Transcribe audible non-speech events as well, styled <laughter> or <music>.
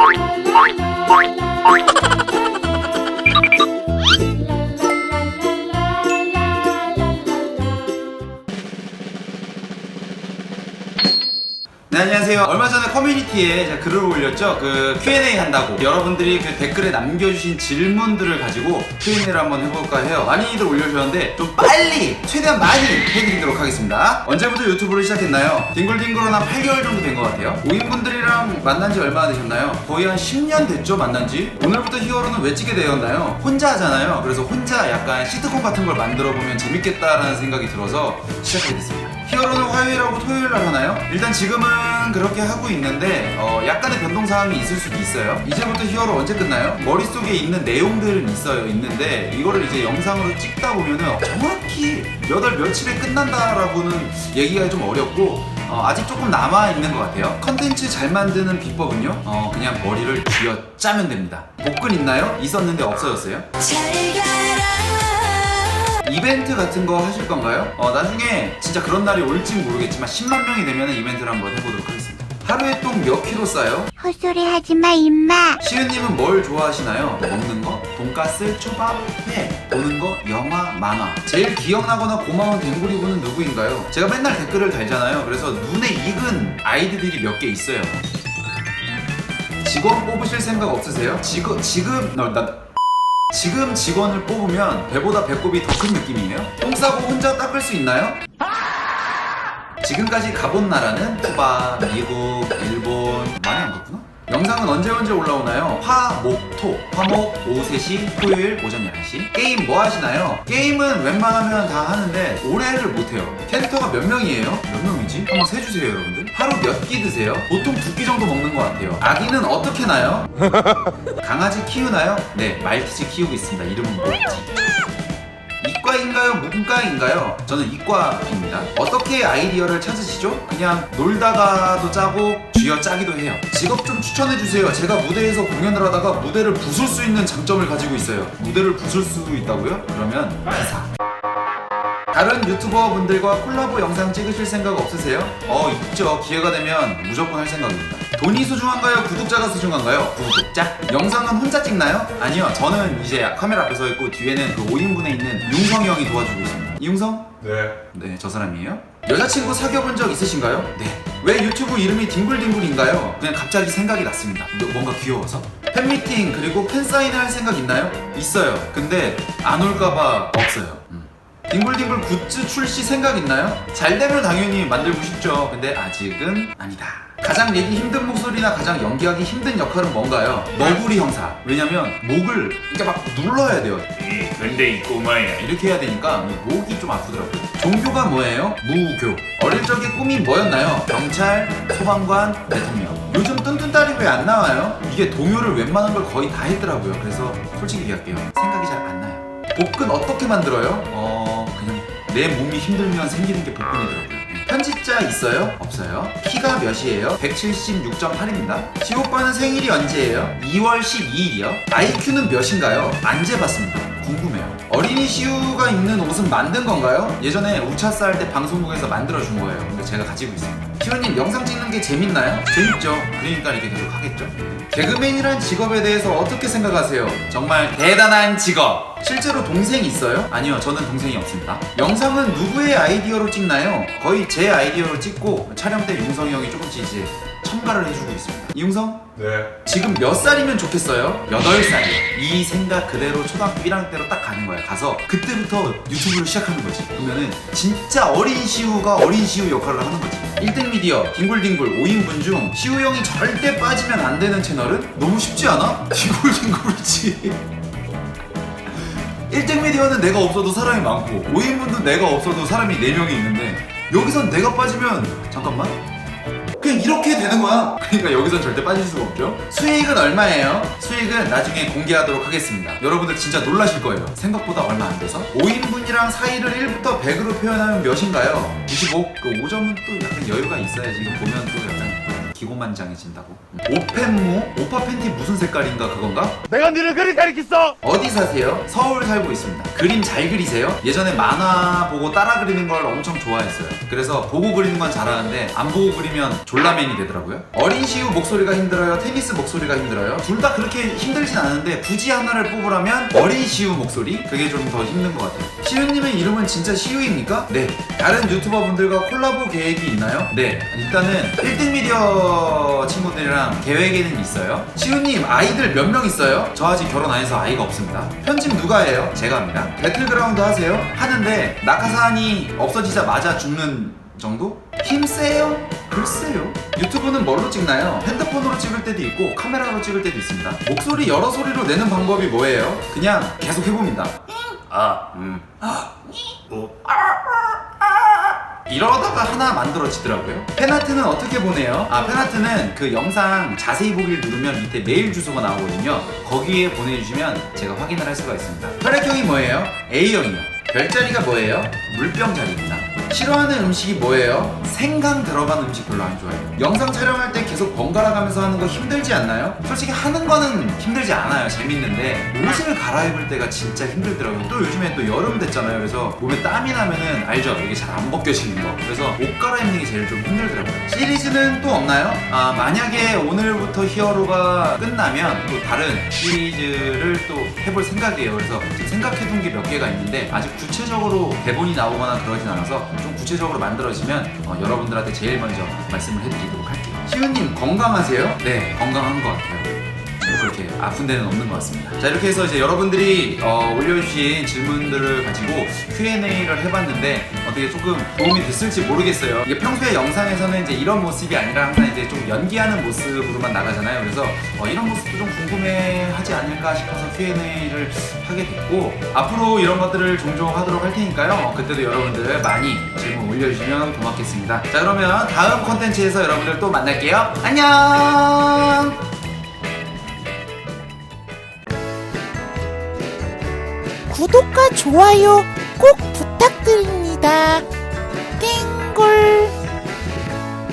Point, point, point, point. 안녕하세요. 얼마 전에 커뮤니티에 제가 글을 올렸죠. 그 Q&A 한다고 여러분들이 그 댓글에 남겨주신 질문들을 가지고 Q&A를 한번 해볼까 해요. 많이들 올려주셨는데 좀 빨리 최대한 많이 해드리도록 하겠습니다. 언제부터 유튜브를 시작했나요? 딩글딩글은 한 8개월 정도 된 것 같아요. 5인분들이랑 만난 지 얼마나 되셨나요? 거의 한 10년 됐죠 만난 지. 오늘부터 히어로는 왜 찍게 되었나요? 혼자 하잖아요. 그래서 혼자 약간 시트콤 같은 걸 만들어 보면 재밌겠다라는 생각이 들어서 시작하게 됐습니다. 히어로는 화요일하고 토요일 날 하나요? 일단 지금은 그렇게 하고 있는데 어, 약간의 변동 사항이 있을 수도 있어요. 이제부터 히어로 언제 끝나요? 머릿속에 있는 내용들은 있어요. 있는데 이거를 이제 영상으로 찍다 보면은 정확히 몇 월 며칠에 끝난다라고는 얘기가 좀 어렵고 어, 아직 조금 남아 있는 것 같아요. 컨텐츠 잘 만드는 비법은요? 어, 그냥 머리를 쥐어 짜면 됩니다. 복근 있나요? 있었는데 없어졌어요. 이벤트 같은 거 하실 건가요? 어, 나중에 진짜 그런 날이 올지 모르겠지만 10만 명이 되면 이벤트를 한번 해보도록 하겠습니다. 하루에 똥 몇 킬로 싸요? 헛소리 하지 마, 임마. 시은님은 뭘 좋아하시나요? 먹는 거? 돈가스, 초밥, 회, 보는 거, 영화, 만화. 제일 기억나거나 고마운 댕구리분은 누구인가요? 제가 맨날 댓글을 달잖아요. 그래서 눈에 익은 아이디들이 몇 개 있어요. 직원 뽑으실 생각 없으세요? 지금 지금 나, 나 지금 직원을 뽑으면 배보다 배꼽이 더 큰 느낌이에요? 똥 싸고 혼자 닦을 수 있나요? 지금까지 가본 나라는 쿠바, 미국, 일본 많이 안 갔구나? 영상은 언제 언제 올라오나요? 화, 목, 토. 화목 오후 3시, 토요일 오전 11시. 게임 뭐 하시나요? 게임은 웬만하면 다 하는데 올해를 못해요. 캐릭터가 몇 명이에요? 몇 명이지? 한번 세주세요 여러분들. 하루 몇 끼 드세요? 보통 두 끼 정도 먹는 것 같아요. 아기는 어떻게 나요? <laughs> 강아지 키우나요? 네, 말티즈 키우고 있습니다. 이름은 뭐지? 이과인가요? 문과인가요? 저는 이과입니다. 어떻게 아이디어를 찾으시죠? 그냥 놀다가도 짜고 쥐어 짜기도 해요. 직업 좀 추천해 주세요. 제가 무대에서 공연을 하다가 무대를 부술 수 있는 장점을 가지고 있어요. 무대를 부술 수 있다고요? 그러면 기사. 다른 유튜버 분들과 콜라보 영상 찍으실 생각 없으세요? 어 있죠 기회가 되면 무조건 할 생각입니다 돈이 소중한가요? 구독자가 소중한가요? 구독자? 영상은 혼자 찍나요? 아니요 저는 이제 카메라 앞에 서 있고 뒤에는 그 5인분에 있는 융성이 형이 도와주고 있습니다 이융성? 네. 네 저 사람이에요 여자친구 사귀어본 적 있으신가요? 네 왜 유튜브 이름이 딩글딩글인가요? 그냥 갑자기 생각이 났습니다 뭐- 뭔가 귀여워서 팬미팅 그리고 팬사인회 할 생각 있나요? 있어요 근데 안 올까봐 없어요 음. 딩글딩글 굿즈 출시 생각 있나요? 잘 되면 당연히 만들고 싶죠. 근데 아직은 아니다. 가장 내기 힘든 목소리나 가장 연기하기 힘든 역할은 뭔가요? 너구리 형사. 왜냐면 목을 이렇게 막 눌러야 돼요. 이 근데 이 꼬마야. 이렇게 해야 되니까 이 목이 좀 아프더라고요. 종교가 뭐예요? 무교. 어릴 적에 꿈이 뭐였나요? 경찰, 소방관, 대통령. 요즘 뚠뚠딸이 왜안 나와요? 이게 동요를 웬만한 걸 거의 다 했더라고요. 그래서 솔직히 얘기할게요. 생각이 잘 안 나요. 복근 어떻게 만들어요? 어 내 몸이 힘들면 생기는 게 복근이더라고요. 네. 편집자 있어요? 없어요. 키가 몇이에요? 176.8입니다. 지오빠는 생일이 언제예요? 2월 12일이요. IQ는 몇인가요? 안 재봤습니다. 궁금해요. 어린이 시우가 입는 옷은 만든 건가요? 예전에 우차싸 할 때 방송국에서 만들어준 거예요. 근데 제가 가지고 있습니다. 시우님 영상 찍는 게 재밌나요? 재밌죠. 그러니까 이렇게 계속 하겠죠. 개그맨이란 직업에 대해서 어떻게 생각하세요? 정말 대단한 직업. 실제로 동생 있어요? 아니요, 저는 동생이 없습니다. 영상은 누구의 아이디어로 찍나요? 거의 제 아이디어로 찍고 촬영 때 융성이 형이 조금씩 이제 첨가를 해주고 있습니다. 이융성? 네. 지금 몇 살이면 좋겠어요? 8살이요. 이 생각 그대로 초등학교 1학년 때로 딱 가는 거야. 가서 그때부터 유튜브를 시작하는 거지. 그러면은 진짜 어린 시우가 어린 시우 역할을 하는 거지. 1등 미디어 딩굴딩굴 5인분 중 시우 형이 절대 빠지면 안 되는 채널은 너무 쉽지 않아? <laughs> 딩굴딩굴이지. 1등 미디어는 내가 없어도 사람이 많고 5인분도 내가 없어도 사람이 4명이 있는데 여기선 내가 빠지면 잠깐만 그냥 이렇게 되는 거야. 그러니까 여기선 절대 빠질 수가 없죠. 수익은 얼마예요? 수익은 나중에 공개하도록 하겠습니다. 여러분들 진짜 놀라실 거예요. 생각보다 얼마 안 돼서. 5인분이랑 사이를 1부터 100으로 표현하면 몇인가요? 95? 그 5점은 또 약간 여유가 있어야지. 보면 또 약간 기고만장해진다고 오펜무? 오빠 팬티 무슨 색깔인가 그건가? 내가 니를 그리 가리켰어 어디 사세요? 서울 살고 있습니다. 그림 잘 그리세요? 예전에 만화 보고 따라 그리는 걸 엄청 좋아했어요. 그래서 보고 그리는 건 잘하는데 안 보고 그리면 졸라맨이 되더라고요. 어린 시우 목소리가 힘들어요? 테니스 목소리가 힘들어요? 둘 다 그렇게 힘들진 않은데 굳이 하나를 뽑으라면 어린 시우 목소리? 그게 좀 더 힘든 것 같아요. 시우님의 이름은 진짜 시우입니까? 네. 다른 유튜버 분들과 콜라보 계획이 있나요? 네. 일단은 1등 미디어 친구들이랑 계획에는 있어요. 시우님 아이들 몇 명 있어요? 저 아직 결혼 안 해서 아이가 없습니다. 편집 누가 해요? 제가 합니다. 배틀그라운드 하세요? 하는데 낙하산이 없어지자마자 죽는 정도? 힘 세요? 글쎄요. 유튜브는 뭘로 찍나요? 핸드폰으로 찍을 때도 있고 카메라로 찍을 때도 있습니다. 목소리 여러 소리로 내는 방법이 뭐예요? 그냥 계속 해봅니다. 아, 음. 어, 이러다가 하나 만들어지더라고요. 팬아트는 어떻게 보내요? 아, 팬아트는 그 영상 자세히 보기를 누르면 밑에 메일 주소가 나오거든요. 거기에 보내주시면 제가 확인을 할 수가 있습니다. 혈액형이 뭐예요? A형이요. 별자리가 뭐예요? 물병 자리입니다. 싫어하는 음식이 뭐예요? 생강 들어간 음식 별로 안 좋아해요. 영상 촬영할 때 계속 번갈아 가면서 하는 거 힘들지 않나요? 솔직히 하는 거는 힘들지 않아요. 재밌는데 옷을 갈아입을 때가 진짜 힘들더라고요. 또 요즘에 또 여름 됐잖아요. 그래서 몸에 땀이 나면은 알죠? 이게 잘 안 벗겨지는 거. 그래서 옷 갈아입는 게 제일 좀 힘들더라고요. 시리즈는 또 없나요? 아 만약에 오늘부터 히어로가 끝나면 또 다른 시리즈를 또 해볼 생각이에요. 그래서 생각해둔 게 몇 개가 있는데 아직 구체적으로 대본이 나오거나 그러진 않아서 좀 구체적으로 만들어지면 어, 여러분들한테 제일 먼저 말씀을 해드리도록 할게요. 시우님 건강하세요? 네, 건강한 것 같아요. 뭐 그렇게 아픈 데는 없는 것 같습니다. 자 이렇게 해서 이제 여러분들이 어, 올려주신 질문들을 가지고 Q&A를 해봤는데 어떻게 조금 도움이 됐을지 모르겠어요. 이게 평소에 영상에서는 이제 이런 모습이 아니라 항상 이제 좀 연기하는 모습으로만 나가잖아요. 그래서 어, 이런 모습도 좀 궁금해하지 않을까 싶어서 Q&A를 하게 됐고 앞으로 이런 것들을 종종 하도록 할 테니까요. 어, 그때도 여러분들 많이 질문 올려주시면 고맙겠습니다. 자 그러면 다음 콘텐츠에서 여러분들 또 만날게요. 안녕. 구독과 좋아요 꼭 부탁드립니다. た。